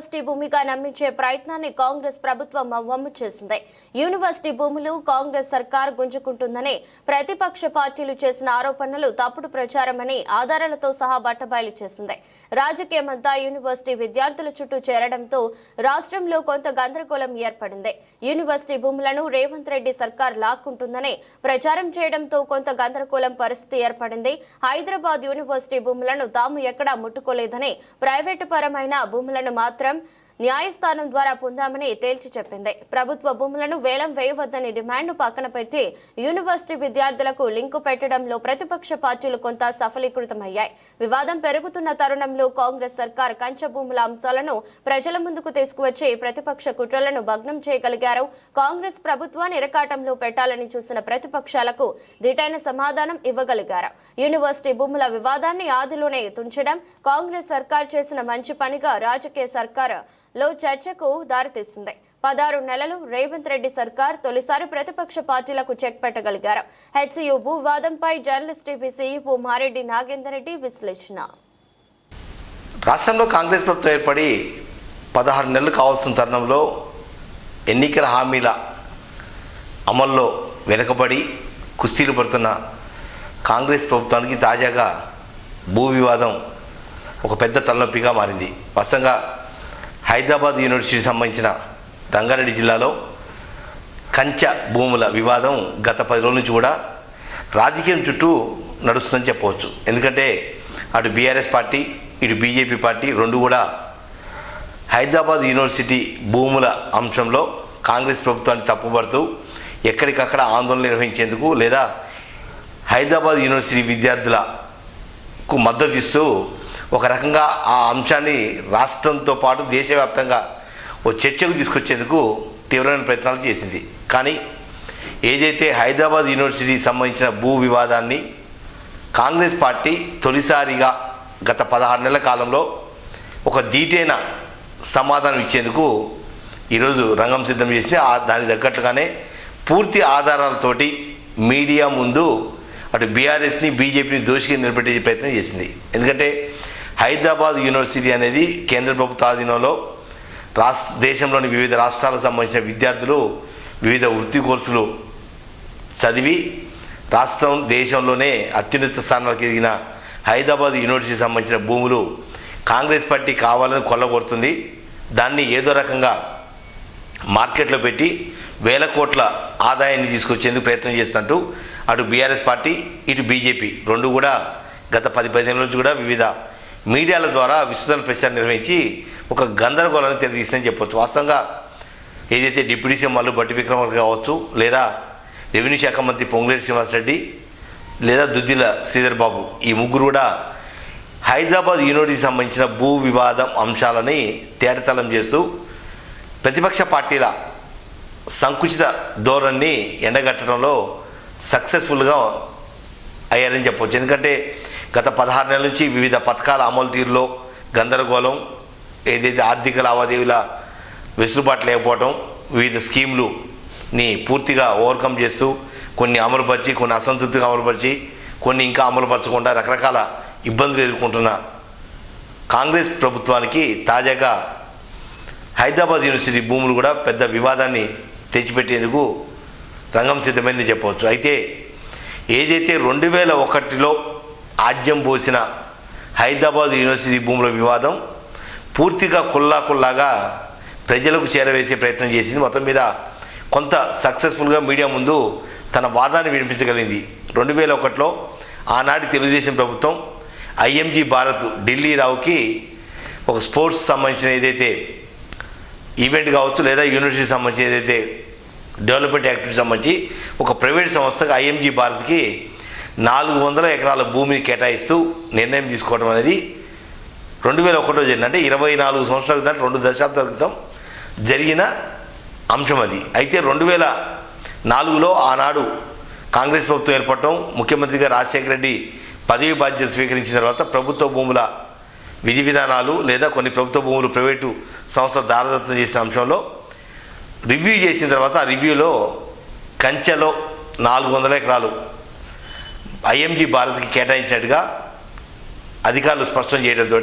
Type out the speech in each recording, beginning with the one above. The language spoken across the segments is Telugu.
యూనివర్సిటీ భూమిగా నమ్మించే ప్రయత్నాన్ని కాంగ్రెస్ ప్రభుత్వం వమ్ము చేసింది. యూనివర్సిటీ భూములు కాంగ్రెస్ సర్కార్ గుంజుకుంటుందని ప్రతిపక్ష పార్టీలు చేసిన ఆరోపణలు తప్పుడు ప్రచారమని ఆధారాలతో సహా బట్టబయలు చేసింది. రాజకీయమంతా యూనివర్సిటీ విద్యార్థుల చుట్టూ చేరడంతో రాష్ట్రంలో కొంత గందరగోళం ఏర్పడింది. యూనివర్సిటీ భూములను రేవంత్ రెడ్డి సర్కార్ లాక్కుంటుందని ప్రచారం చేయడంతో కొంత గందరగోళం పరిస్థితి ఏర్పడింది. హైదరాబాద్ యూనివర్సిటీ భూములను తాము ఎక్కడా ముట్టుకోలేదని ప్రైవేటు పరమైన భూములను మాత్రం umarım న్యాయస్థానం ద్వారా పొందామని తేల్చి చెప్పింది. ప్రభుత్వ భూములను వేలం వేయవద్దని డిమాండ్ను పక్కన పెట్టి యూనివర్సిటీ విద్యార్థులకు లింకు పెట్టడంలో ప్రతిపక్ష పార్టీలు కొంత సఫలీకృతమయ్యాయి. వివాదం పెరుగుతున్న తరుణంలో కాంగ్రెస్ సర్కార్ కంచె భూముల అంశాలను ప్రజల ముందుకు తీసుకువచ్చి ప్రతిపక్ష కుట్రలను భగ్నం చేయగలిగారు. కాంగ్రెస్ ప్రభుత్వాన్ని ఇరకాటంలో పెట్టాలని చూసిన ప్రతిపక్షాలకు దిటైన సమాధానం ఇవ్వగలిగారు. యూనివర్సిటీ భూముల వివాదాన్ని ఆదిలోనే తుంచడం కాంగ్రెస్ సర్కార్ చేసిన మంచి పనిగా రాజకీయ సర్కార్ లో చర్చకు దారితీస్తుంది పదహారు నెలలు రేవంత్ రెడ్డి సర్కార్ తొలిసారి ప్రతిపక్ష పార్టీలకు చెక్ పెట్టగలిగారు. హెచ్సియు భూవాదంపై జర్నలిస్ట్ టీవీ భూమారెడ్డి మారెడ్డి నాగేందర్ రెడ్డి విశ్లేషణ. రాష్ట్రంలో కాంగ్రెస్ ప్రభుత్వం ఏర్పడి పదహారు నెలలు కావాల్సిన తరుణంలో ఎన్నికల హామీల అమల్లో వెనుకబడి కుస్తీలు పడుతున్న కాంగ్రెస్ ప్రభుత్వానికి తాజాగా భూ వివాదం ఒక పెద్ద తలనొప్పిగా మారింది. వాస్తవంగా హైదరాబాద్ యూనివర్సిటీకి సంబంధించిన రంగారెడ్డి జిల్లాలో కంచ భూముల వివాదం గత పది రోజుల నుంచి కూడా రాజకీయం చుట్టూ నడుస్తుందని చెప్పవచ్చు. ఎందుకంటే అటు బీఆర్ఎస్ పార్టీ ఇటు బీజేపీ పార్టీ రెండు కూడా హైదరాబాద్ యూనివర్సిటీ భూముల అంశంలో కాంగ్రెస్ ప్రభుత్వాన్ని తప్పుపడుతూ ఎక్కడికక్కడ ఆందోళన నిర్వహించేందుకు లేదా హైదరాబాద్ యూనివర్సిటీ విద్యార్థులకు మద్దతు ఇస్తూ ఒక రకంగా ఆ అంశాన్ని రాష్ట్రంతో పాటు దేశవ్యాప్తంగా ఓ చర్చకు తీసుకొచ్చేందుకు తీవ్రమైన ప్రయత్నాలు చేసింది. కానీ ఏదైతే హైదరాబాద్ యూనివర్సిటీకి సంబంధించిన భూ వివాదాన్ని కాంగ్రెస్ పార్టీ తొలిసారిగా గత పదహారు నెలల కాలంలో ఒక దీటైన సమాధానం ఇచ్చేందుకు ఈరోజు రంగం సిద్ధం చేసింది. ఆ దానికి తగ్గట్లుగానే పూర్తి ఆధారాలతోటి మీడియా ముందు అటు బీఆర్ఎస్ని బీజేపీని దోషిగా నిలబెట్టే ప్రయత్నం చేసింది. ఎందుకంటే హైదరాబాద్ యూనివర్సిటీ అనేది కేంద్ర ప్రభుత్వ ఆధీనంలో రాష్ట్ర దేశంలోని వివిధ రాష్ట్రాలకు సంబంధించిన విద్యార్థులు వివిధ వృత్తి కోర్సులు చదివి రాష్ట్రం దేశంలోనే అత్యున్నత స్థానాలకు ఎదిగిన హైదరాబాద్ యూనివర్సిటీకి సంబంధించిన భూములు కాంగ్రెస్ పార్టీ కావాలని కొల్లగొడుతుంది. దాన్ని ఏదో రకంగా మార్కెట్లో పెట్టి వేల కోట్ల ఆదాయాన్ని తీసుకొచ్చేందుకు ప్రయత్నం చేస్తుంటూ అటు బీఆర్ఎస్ పార్టీ ఇటు బీజేపీ రెండు కూడా గత పది పదిహేను నుంచి కూడా వివిధ మీడియాల ద్వారా విస్తృత ప్రచారం నిర్వహించి ఒక గందరగోళాన్ని తెలియజేసిందని చెప్పొచ్చు. వాస్తవంగా ఏదైతే డిప్యూటీ సీఎం మల్లు బట్టి విక్రమార్క కావచ్చు లేదా రెవెన్యూ శాఖ మంత్రి పొంగులేటి శ్రీనివాసరెడ్డి లేదా దుద్దిల శ్రీధర్ బాబు ఈ ముగ్గురు కూడా హైదరాబాద్ యూనివర్సిటీకి సంబంధించిన భూ వివాదం అంశాలని తేటతలం చేస్తూ ప్రతిపక్ష పార్టీల సంకుచిత ధోరణిని ఎండగట్టడంలో సక్సెస్ఫుల్గా అయ్యారని చెప్పవచ్చు ఎందుకంటే గత పదహారు నెలల నుంచి వివిధ పథకాల అమలు తీరులో గందరగోళం ఏదైతే ఆర్థిక లావాదేవీల వెసులుబాటు లేకపోవడం వివిధ స్కీములుని పూర్తిగా ఓవర్కమ్ చేస్తూ కొన్ని అమలుపరిచి కొన్ని అసంతృప్తిగా అమలుపరిచి కొన్ని ఇంకా అమలుపరచకుండా రకరకాల ఇబ్బందులు ఎదుర్కొంటున్న కాంగ్రెస్ ప్రభుత్వానికి తాజాగా హైదరాబాద్ యూనివర్సిటీ భూములు కూడా పెద్ద వివాదాన్ని తెచ్చిపెట్టేందుకు రంగం సిద్ధమైందని చెప్పవచ్చు. అయితే ఏదైతే రెండు వేల ఒకటిలో ఆద్యం పోసిన హైదరాబాద్ యూనివర్సిటీ భూముల వివాదం పూర్తిగా కుల్లా కుల్లాగా ప్రజలకు చేరవేసే ప్రయత్నం చేసింది. మొత్తం మీద కొంత సక్సెస్ఫుల్గా మీడియా ముందు తన వాదాన్ని వినిపించగలిగింది. రెండు వేల ఒకటిలో ఆనాటి తెలుగుదేశం ప్రభుత్వం ఐఎంజీ భారత్ ఢిల్లీ రావుకి ఒక స్పోర్ట్స్ సంబంధించిన ఏదైతే ఈవెంట్ కావచ్చు లేదా యూనివర్సిటీ సంబంధించి ఏదైతే డెవలప్మెంట్ యాక్టివిటీ సంబంధించి ఒక ప్రైవేట్ సంస్థకు ఐఎంజీ భారత్కి నాలుగు వందల ఎకరాల భూమిని కేటాయిస్తూ నిర్ణయం తీసుకోవడం అనేది రెండు వేల ఒకటో జరిగింది. అంటే ఇరవై నాలుగు సంవత్సరాల క్రితం రెండు దశాబ్దాల క్రితం జరిగిన అంశం అది. అయితే రెండు వేల నాలుగులో ఆనాడు కాంగ్రెస్ ప్రభుత్వం ఏర్పడటం ముఖ్యమంత్రిగా రాజశేఖర రెడ్డి పదవి బాధ్యత స్వీకరించిన తర్వాత ప్రభుత్వ భూముల విధి విధానాలు లేదా కొన్ని ప్రభుత్వ భూములు ప్రైవేటు సంస్థలు దారదత్తం చేసిన అంశంలో రివ్యూ చేసిన తర్వాత ఆ రివ్యూలో కంచెలో నాలుగు వందల ఎకరాలు ఐఎంజీ భారత్కి కేటాయించినట్టుగా అధికారులు స్పష్టం చేయడంతో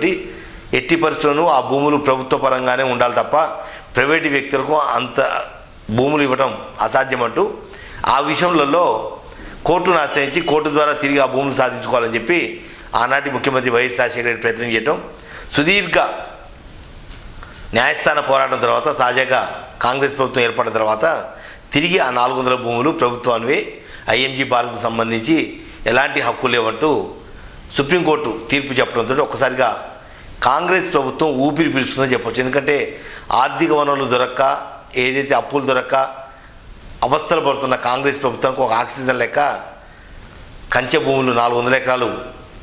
ఎట్టి పరిస్థితులను ఆ భూములు ప్రభుత్వ పరంగానే ఉండాలి తప్ప ప్రైవేటు వ్యక్తులకు అంత భూములు ఇవ్వడం అసాధ్యమంటూ ఆ విషయంలో కోర్టును ఆశ్రయించి కోర్టు ద్వారా తిరిగి ఆ భూములు సాధించుకోవాలని చెప్పి ఆనాటి ముఖ్యమంత్రి వైఎస్ రాజశేఖర రెడ్డి ప్రయత్నం చేయటం సుదీర్ఘ న్యాయస్థాన పోరాటం తర్వాత తాజాగా కాంగ్రెస్ ప్రభుత్వం ఏర్పడిన తర్వాత తిరిగి ఆ నాలుగు వందల భూములు ప్రభుత్వానివే ఐఎంజీ పార్కుకు సంబంధించి ఎలాంటి హక్కు లేవంటూ సుప్రీంకోర్టు తీర్పు చెప్పడంతో ఒక్కసారిగా కాంగ్రెస్ ప్రభుత్వం ఊపిరి పీల్చుకుందని చెప్పొచ్చు. ఎందుకంటే ఆర్థిక వనరులు దొరక్క ఏదైతే అప్పులు దొరక్క అవస్థలు పడుతున్న కాంగ్రెస్ ప్రభుత్వానికి ఒక ఆక్సిజన్ లెక్క కంచె భూములు నాలుగు వందల ఎకరాలు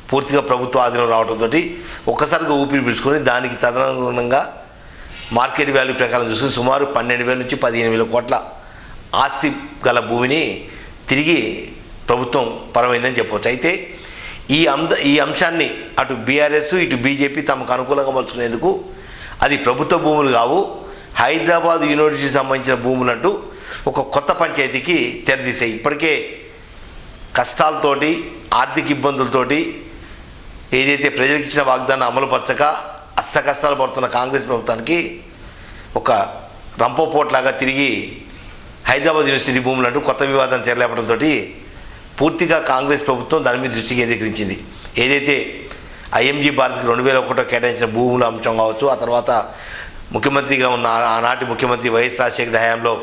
పూర్తిగా ప్రభుత్వ ఆధీనం రావడంతో ఒక్కసారిగా ఊపిరి పీల్చుకొని దానికి తదనుగుణంగా మార్కెట్ వాల్యూ ప్రకారం చూసుకుని సుమారు పన్నెండు వేల నుంచి పదిహేను వేల కోట్ల ఆస్తి గల భూమిని తిరిగి ప్రభుత్వం పరమైందని చెప్పవచ్చు. అయితే ఈ అంద ఈ అంశాన్ని అటు బీఆర్ఎస్ ఇటు బీజేపీ తమకు అనుకూలంగా మలుచుకునేందుకు అది ప్రభుత్వ భూములు కావు. హైదరాబాద్ యూనివర్సిటీకి సంబంధించిన భూములు అంటూ ఒక కొత్త పంచాయతీకి తెరదీశాయి. ఇప్పటికే కష్టాలతోటి ఆర్థిక ఇబ్బందులతోటి ఏదైతే ప్రజలకు ఇచ్చిన వాగ్దానం అమలుపరచక అస్త కష్టాలు పడుతున్న కాంగ్రెస్ ప్రభుత్వానికి ఒక రంపోపోట్లాగా తిరిగి హైదరాబాద్ యూనివర్సిటీ భూములు అంటూ కొత్త వివాదం తెరలేపడంతో పూర్తిగా కాంగ్రెస్ ప్రభుత్వం దాని మీద దృష్టి కేంద్రీకరించింది. ఏదైతే ఐఎంజీ భారత్కి రెండు వేల ఒకటో కేటాయించిన భూముల అంశం కావచ్చు ఆ తర్వాత ముఖ్యమంత్రిగా ఉన్న ఆనాటి ముఖ్యమంత్రి వైఎస్ రాజశేఖర హయాంలో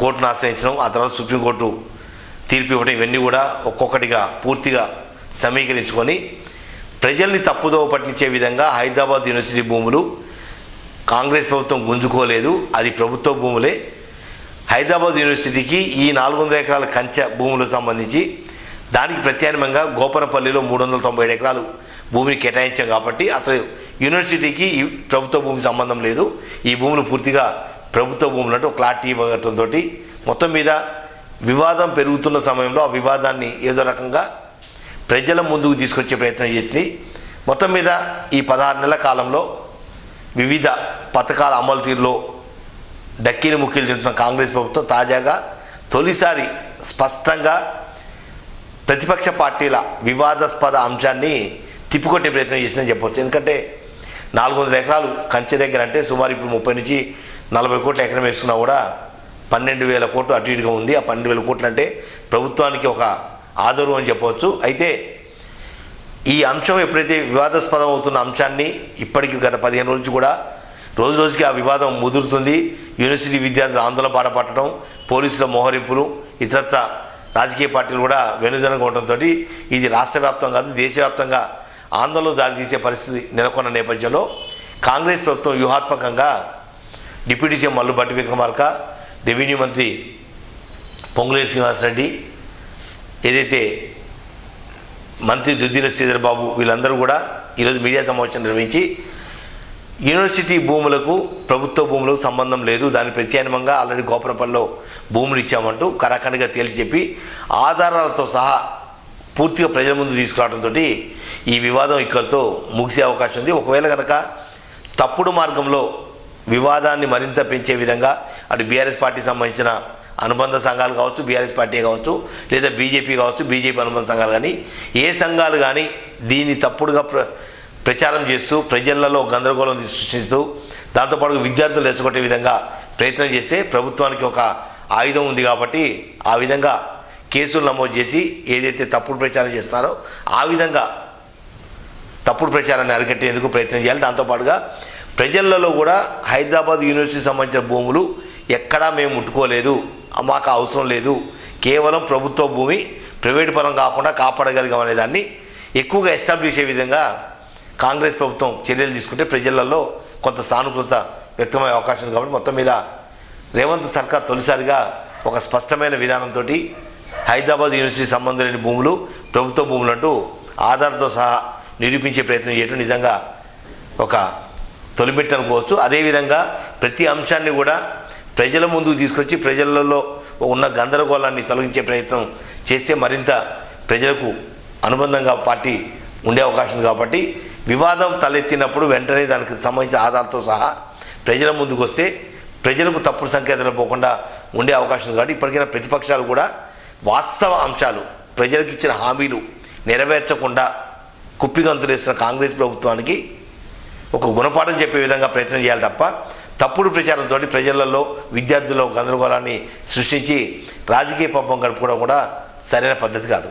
కోర్టును ఆశ్రయించడం ఆ తర్వాత సుప్రీంకోర్టు తీర్పు ఇవ్వడం ఇవన్నీ కూడా ఒక్కొక్కటిగా పూర్తిగా సమీకరించుకొని ప్రజల్ని తప్పుదోవ పట్టించే విధంగా హైదరాబాద్ యూనివర్సిటీ భూములు కాంగ్రెస్ ప్రభుత్వం గుంజుకోలేదు. అది ప్రభుత్వ భూములే. హైదరాబాద్ యూనివర్సిటీకి ఈ నాలుగు వందల ఎకరాల కంచె భూములకు సంబంధించి దానికి ప్రత్యామ్నాయంగా గోపరపల్లిలో మూడు వందల తొంభై ఏడు ఎకరాలు భూమిని కేటాయించాం కాబట్టి అసలు యూనివర్సిటీకి ఈ ప్రభుత్వ భూమికి సంబంధం లేదు. ఈ భూములు పూర్తిగా ప్రభుత్వ భూములు అంటే ఒక క్లారిటీ ఇవ్వటంతో మొత్తం మీద వివాదం పెరుగుతున్న సమయంలో ఆ వివాదాన్ని ఏదో రకంగా ప్రజల ముందుకు తీసుకొచ్చే ప్రయత్నం చేసింది. మొత్తం మీద ఈ పదహారు నెలల కాలంలో వివిధ పథకాల అమలు తీరులో డక్కీలు ముక్కీలు తింటున్న కాంగ్రెస్ ప్రభుత్వం తాజాగా తొలిసారి స్పష్టంగా ప్రతిపక్ష పార్టీల వివాదాస్పద అంశాన్ని తిప్పికొట్టే ప్రయత్నం చేసిందని చెప్పవచ్చు ఎందుకంటే నాలుగు వందల ఎకరాలు కంచె దగ్గర అంటే సుమారు ఇప్పుడు ముప్పై నుంచి నలభై కోట్ల ఎకరం వేసుకున్నా కూడా పన్నెండు వేల కోట్లు అటు ఇటుగా ఉంది. ఆ పన్నెండు వేల కోట్లు అంటే ప్రభుత్వానికి ఒక ఆదరు అని చెప్పవచ్చు అయితే ఈ అంశం ఎప్పుడైతే వివాదాస్పదం అవుతున్న అంశాన్ని ఇప్పటికి గత పదిహేను రోజు కూడా రోజు రోజుకి ఆ వివాదం ముదురుతుంది. యూనివర్సిటీ విద్యార్థులు ఆందోళన బాట పట్టడం పోలీసుల మోహరింపులు ఇతరత్ర రాజకీయ పార్టీలు కూడా వెనుదనగా ఉండటంతో ఇది రాష్ట్ర వ్యాప్తం కాదు దేశవ్యాప్తంగా ఆందోళన దారితీసే పరిస్థితి నెలకొన్న నేపథ్యంలో కాంగ్రెస్ ప్రభుత్వం వ్యూహాత్మకంగా deputy CM Mallu Bhatti Vikramarka revenue మంత్రి పొంగులేటి శ్రీనివాసరెడ్డి ఏదైతే మంత్రి దుద్దిల శ్రీధర్ బాబు వీళ్ళందరూ కూడా ఈరోజు మీడియా సమావేశం నిర్వహించి యూనివర్సిటీ భూములకు ప్రభుత్వ భూములకు సంబంధం లేదు. దాని ప్రత్యామ్నంగా ఆల్రెడీ గోపురపల్లిలో భూములు ఇచ్చామంటూ కరాఖండ్గా తేల్చి చెప్పి ఆధారాలతో సహా పూర్తిగా ప్రజల ముందు తీసుకురావడంతో ఈ వివాదం ఇక్కడితో ముగిసే అవకాశం ఉంది. ఒకవేళ కనుక తప్పుడు మార్గంలో వివాదాన్ని మరింత పెంచే విధంగా అటు బీఆర్ఎస్ పార్టీకి సంబంధించిన అనుబంధ సంఘాలు కావచ్చు బీఆర్ఎస్ పార్టీ కావచ్చు లేదా బీజేపీ కావచ్చు బీజేపీ అనుబంధ సంఘాలు కానీ ఏ సంఘాలు కానీ దీన్ని తప్పుడుగా ప్ర ప్రచారం చేస్తూ ప్రజలలో గందరగోళం సృష్టిస్తూ దాంతోపాటు విద్యార్థులు రెచ్చగొట్టే విధంగా ప్రయత్నం చేస్తే ప్రభుత్వానికి ఒక ఆయుధం ఉంది కాబట్టి ఆ విధంగా కేసులు నమోదు చేసి ఏదైతే తప్పుడు ప్రచారం చేస్తున్నారో ఆ విధంగా తప్పుడు ప్రచారాన్ని అరికట్టేందుకు ప్రయత్నం చేయాలి. దాంతోపాటుగా ప్రజలలో కూడా హైదరాబాద్ యూనివర్సిటీ సంబంధించిన భూములు ఎక్కడా మేము ముట్టుకోలేదు మాకు అవసరం లేదు. కేవలం ప్రభుత్వ భూమి ప్రైవేట్ పరం కాకుండా కాపాడగలిగాం అనేదాన్ని ఎక్కువగా ఎస్టాబ్లిష్ అయ్యే విధంగా కాంగ్రెస్ ప్రభుత్వం చర్యలు తీసుకుంటే ప్రజలలో కొంత సానుకూలత వ్యక్తమయ్యే అవకాశం ఉంది కాబట్టి మొత్తం మీద రేవంత్ సర్కార్ తొలిసారిగా ఒక స్పష్టమైన విధానంతో హైదరాబాద్ యూనివర్సిటీ సంబంధం లేని భూములు ప్రభుత్వ భూములు అంటూ ఆధార్తో సహా నిరూపించే ప్రయత్నం చేయడం నిజంగా ఒక తొలిమెట్టు అనుకోవచ్చు. అదేవిధంగా ప్రతి అంశాన్ని కూడా ప్రజల ముందుకు తీసుకొచ్చి ప్రజలలో ఉన్న గందరగోళాన్ని తొలగించే ప్రయత్నం చేస్తే మరింత ప్రజలకు అనుబంధంగా పార్టీ ఉండే అవకాశం కాబట్టి వివాదం తలెత్తినప్పుడు వెంటనే దానికి సంబంధించిన ఆధారాలతో సహా ప్రజల ముందుకు వస్తే ప్రజలకు తప్పుడు సంకేతాలు పోకుండా ఉండే అవకాశం కాబట్టి ఇప్పటికైనా ప్రతిపక్షాలు కూడా వాస్తవ అంశాలు ప్రజలకు ఇచ్చిన హామీలు నెరవేర్చకుండా కుప్పిగంతులేసిన కాంగ్రెస్ ప్రభుత్వానికి ఒక గుణపాఠం చెప్పే విధంగా ప్రయత్నం చేయాలి తప్ప తప్పుడు ప్రచారంతో ప్రజలలో విద్యార్థుల్లో గందరగోళాన్ని సృష్టించి రాజకీయ పాపం గడుపుకోవడం కూడా సరైన పద్ధతి కాదు.